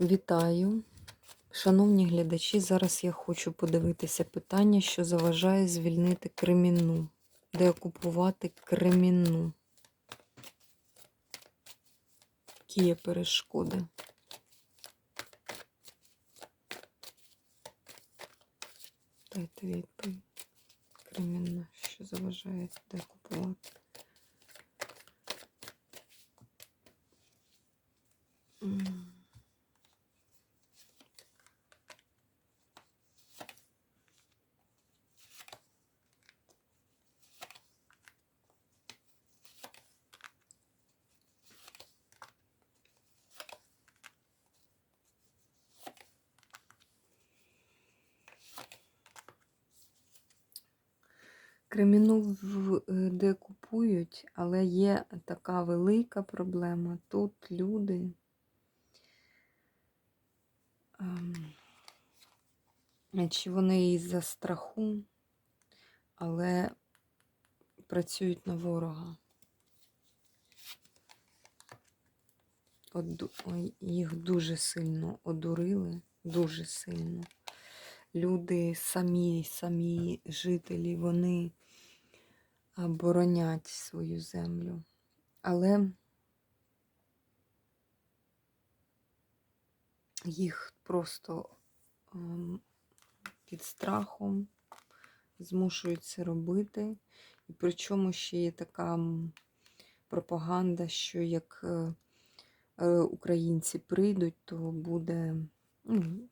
Вітаю. Шановні глядачі, зараз я хочу подивитися питання, що заважає звільнити Кремінну. Де окупувати Кремінну? Які є перешкоди? Дайте відповідь. Кремінна, що заважає де окупувати? Креміну в- е, де купують, але є така велика проблема. Тут люди ем, чи вони із-за страху, але працюють на ворога. Ой, Їх дуже сильно одурили, дуже сильно. Люди самі, самі жителі, вони боронять свою землю. Але їх просто ем, під страхом змушують це робити. І причому ще є така пропаганда, що як е, е, українці прийдуть, то буде ну,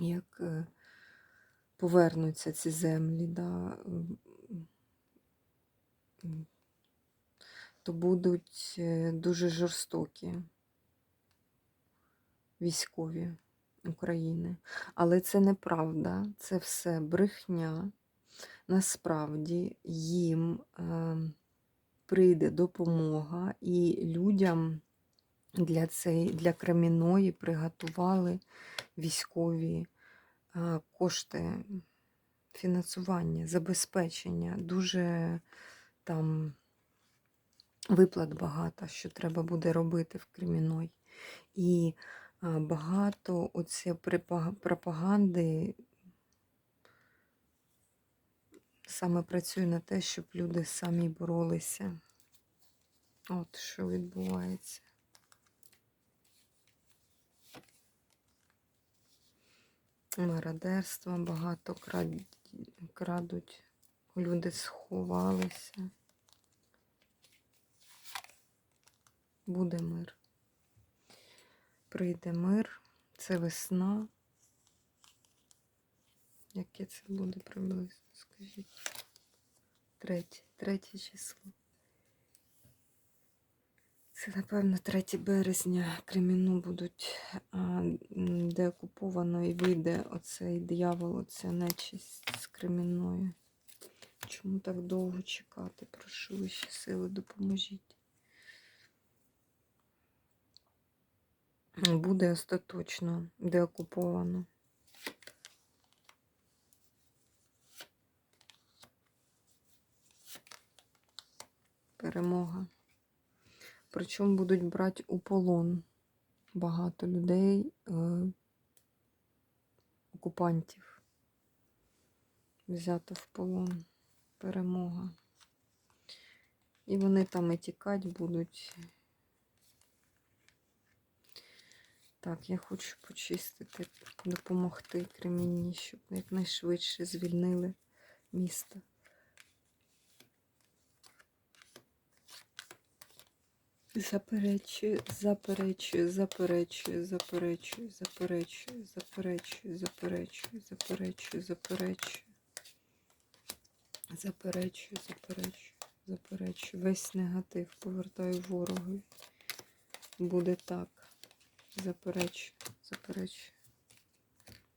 як е, повернуться ці землі, да, то будуть е, дуже жорстокі військові України. Але це неправда, це все брехня. Насправді їм е, прийде допомога, і людям для, цей, для Креміної приготували військові кошти фінансування, забезпечення. Дуже там виплат багато, що треба буде робити в Креміной. І багато оце пропаганди саме працює на те, щоб люди самі боролися. От що відбувається. Мародерство, багато крад- крадуть, люди сховалися. Буде мир. Прийде мир, це весна. Яке це буде приблизно, скажіть? Третє, третє число. Це, напевно, 3 березня Креміну будуть а, м, деокуповано і вийде оцей диявол, оця нечисть з Кремінної. Чому так довго чекати? Прошу вищі сили, допоможіть. Буде остаточно деокуповано. Перемога. Причому будуть брати у полон багато людей, е, окупантів. Взято в полон. Перемога. І вони там і тікати будуть. Так, я хочу почистити, допомогти Кремінні, щоб якнайшвидше звільнили місто. Заперечую, заперечую, заперечую, заперечую, заперечую, заперечую, заперечую, заперечую, заперечую. Заперечую, заперечую, заперечую. Весь негатив повертаю ворогові. Буде так. Заперечую, заперечую.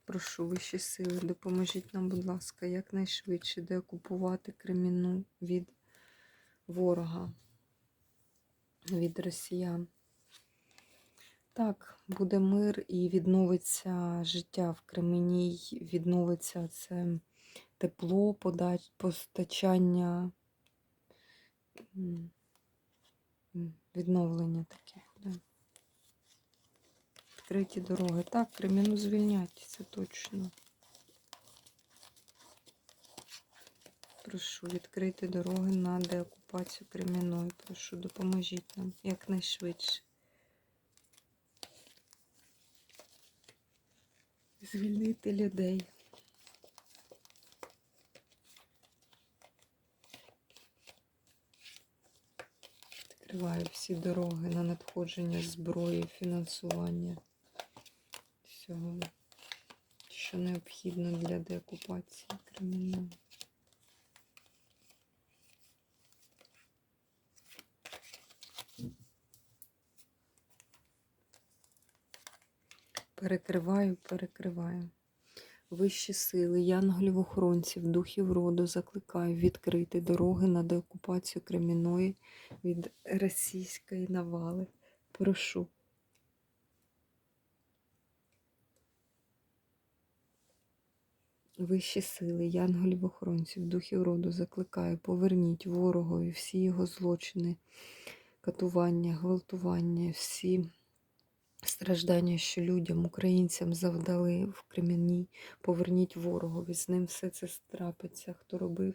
Прошу вищі сили, допоможіть нам, будь ласка, якнайшвидше деокупувати Кремінну від ворога від росіян. Так, буде мир і відновиться життя в Кремені, відновиться це тепло, постачання, відновлення таке. Да. відкриті дороги. Так, Креміну звільнять, це точно. Прошу відкрити дороги на деокупацію Кремінної. Прошу, допоможіть нам якнайшвидше. Звільнити людей. Відкриваю всі дороги на надходження зброї, фінансування всього, що необхідно для деокупації Кремінної. Перекриваю, перекриваю. Вищі сили, янголів охоронців, духів роду закликаю відкрити дороги на деокупацію Креміної від російської навали. Прошу. Вищі сили, янголів охоронців, духів роду закликаю, поверніть ворогові всі його злочини, катування, гвалтування, всі страждання, що людям, українцям завдали в Кремені, поверніть ворогові. З ним все це трапиться. Хто робив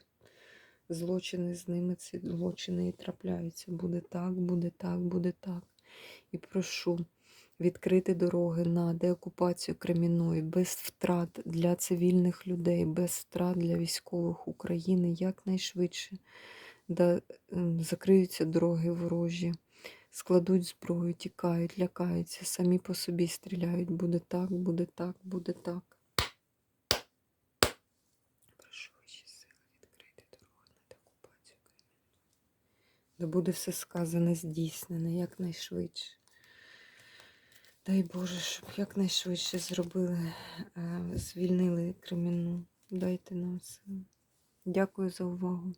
злочини, з ними ці злочини і трапляються. Буде так, буде так, буде так. І прошу відкрити дороги на деокупацію Креміної без втрат для цивільних людей, без втрат для військових України якнайшвидше. Да, ем, закриються дороги ворожі складуть зброю, тікають, лякаються, самі по собі стріляють. Буде так, буде так, буде так. Прошу ваші сили відкрити дорогу на деокупацію Кремінної. Да буде все сказане, здійснене якнайшвидше. Дай Боже, щоб якнайшвидше зробили, е, звільнили Креміну. Дайте нам сили. Дякую за увагу.